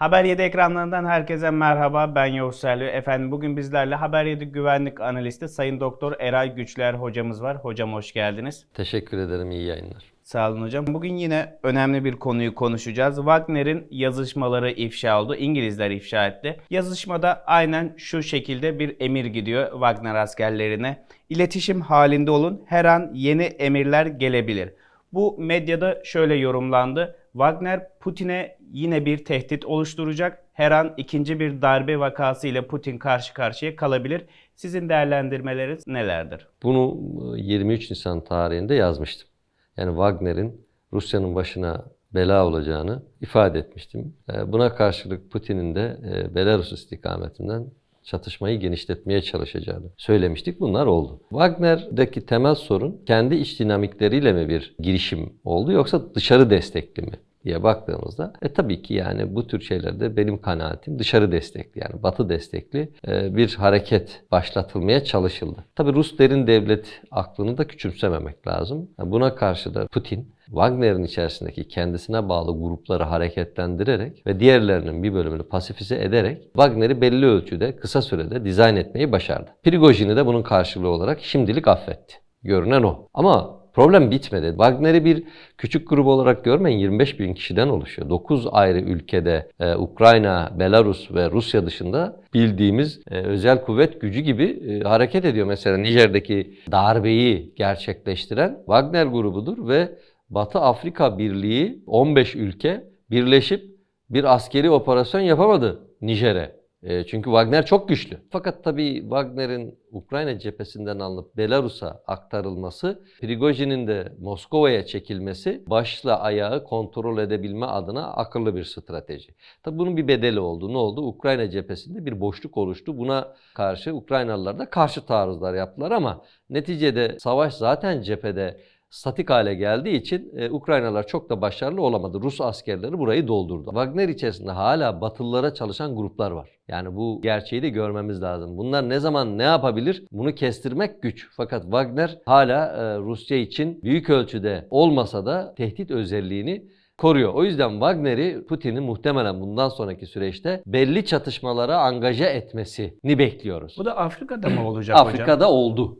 Haber 7 ekranlarından herkese merhaba. Ben Yavuz Serli. Efendim bugün bizlerle Haber 7 güvenlik analisti Sayın Doktor Eray Güçler hocamız var. Hocam hoş geldiniz. Teşekkür ederim. iyi yayınlar. Sağ olun hocam. Bugün yine önemli bir konuyu konuşacağız. Wagner'in yazışmaları ifşa oldu. İngilizler ifşa etti. Yazışmada aynen şu şekilde bir emir gidiyor Wagner askerlerine. İletişim halinde olun. Her an yeni emirler gelebilir. Bu medyada şöyle yorumlandı. Wagner Putin'e yine bir tehdit oluşturacak. Her an ikinci bir darbe vakası ile Putin karşı karşıya kalabilir. Sizin değerlendirmeleriniz nelerdir? Bunu e, 23 Nisan tarihinde yazmıştım. Yani Wagner'in Rusya'nın başına bela olacağını ifade etmiştim. E, Buna karşılık Putin'in de e, Belarus istikametinden çatışmayı genişletmeye çalışacağını söylemiştik. Bunlar oldu. Wagner'deki temel sorun kendi iç dinamikleriyle mi bir girişim oldu yoksa dışarı destekli mi? Diye baktığımızda e tabii ki yani bu tür şeylerde benim kanaatim dışarı destekli yani batı destekli e, bir hareket başlatılmaya çalışıldı. Tabii Rus derin devlet aklını da küçümsememek lazım. Buna karşı da Putin Wagner'in içerisindeki kendisine bağlı grupları hareketlendirerek ve diğerlerinin bir bölümünü pasifize ederek Wagner'i belli ölçüde kısa sürede dizayn etmeyi başardı. Prigojin'i de bunun karşılığı olarak şimdilik affetti. Görünen o. Ama Problem bitmedi. Wagner'i bir küçük grup olarak görmeyin 25 bin kişiden oluşuyor. 9 ayrı ülkede e, Ukrayna, Belarus ve Rusya dışında bildiğimiz e, özel kuvvet gücü gibi e, hareket ediyor. Mesela Nijer'deki darbeyi gerçekleştiren Wagner grubudur ve Batı Afrika Birliği 15 ülke birleşip bir askeri operasyon yapamadı Nijer'e. E, Çünkü Wagner çok güçlü. Fakat tabii Wagner'in Ukrayna cephesinden alınıp Belarus'a aktarılması, Prigojin'in de Moskova'ya çekilmesi başla ayağı kontrol edebilme adına akıllı bir strateji. Tabii bunun bir bedeli oldu. Ne oldu? Ukrayna cephesinde bir boşluk oluştu. Buna karşı Ukraynalılar da karşı taarruzlar yaptılar ama neticede savaş zaten cephede statik hale geldiği için e, Ukraynalar çok da başarılı olamadı. Rus askerleri burayı doldurdu. Wagner içerisinde hala Batılılara çalışan gruplar var. Yani bu gerçeği de görmemiz lazım. Bunlar ne zaman ne yapabilir? Bunu kestirmek güç. Fakat Wagner hala e, Rusya için büyük ölçüde olmasa da tehdit özelliğini koruyor. O yüzden Wagner'i Putin'in muhtemelen bundan sonraki süreçte belli çatışmalara angaja etmesini bekliyoruz. Bu da Afrika'da mı olacak hocam? Afrika'da oldu.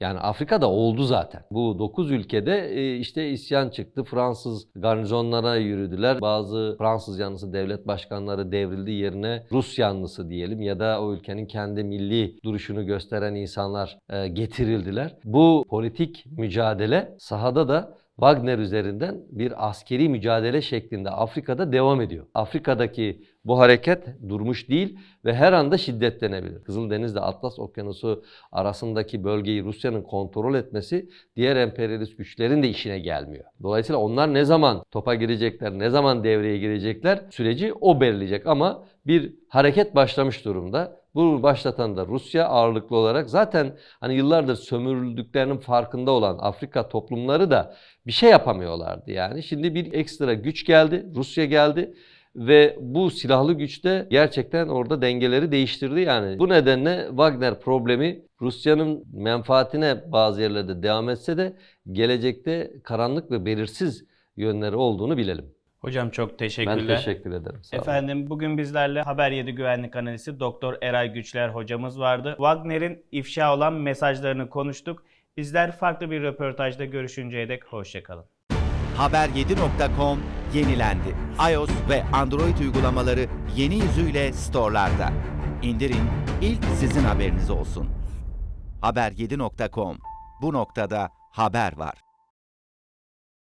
Yani Afrika'da oldu zaten. Bu 9 ülkede e, işte isyan çıktı. Fransız garnizonlara yürüdüler. Bazı Fransız yanlısı devlet başkanları devrildi yerine Rus yanlısı diyelim ya da o ülkenin kendi milli duruşunu gösteren insanlar e, getirildiler. Bu politik mücadele sahada da Wagner üzerinden bir askeri mücadele şeklinde Afrika'da devam ediyor. Afrika'daki bu hareket durmuş değil ve her anda şiddetlenebilir. Kızıldeniz'le Atlas Okyanusu arasındaki bölgeyi Rusya'nın kontrol etmesi diğer emperyalist güçlerin de işine gelmiyor. Dolayısıyla onlar ne zaman topa girecekler, ne zaman devreye girecekler süreci o belirleyecek ama bir hareket başlamış durumda. Bu başlatan da Rusya ağırlıklı olarak zaten hani yıllardır sömürüldüklerinin farkında olan Afrika toplumları da bir şey yapamıyorlardı yani. Şimdi bir ekstra güç geldi, Rusya geldi ve bu silahlı güç de gerçekten orada dengeleri değiştirdi yani. Bu nedenle Wagner problemi Rusya'nın menfaatine bazı yerlerde devam etse de gelecekte karanlık ve belirsiz yönleri olduğunu bilelim. Hocam çok teşekkürler. Ben teşekkür ederim. Sağ olun. Efendim bugün bizlerle Haber 7 güvenlik analisti Doktor Eray Güçler hocamız vardı. Wagner'in ifşa olan mesajlarını konuştuk. Bizler farklı bir röportajda görüşünceye dek hoşçakalın. Haber7.com yenilendi. iOS ve Android uygulamaları yeni yüzüyle storelarda. İndirin, ilk sizin haberiniz olsun. Haber7.com Bu noktada haber var.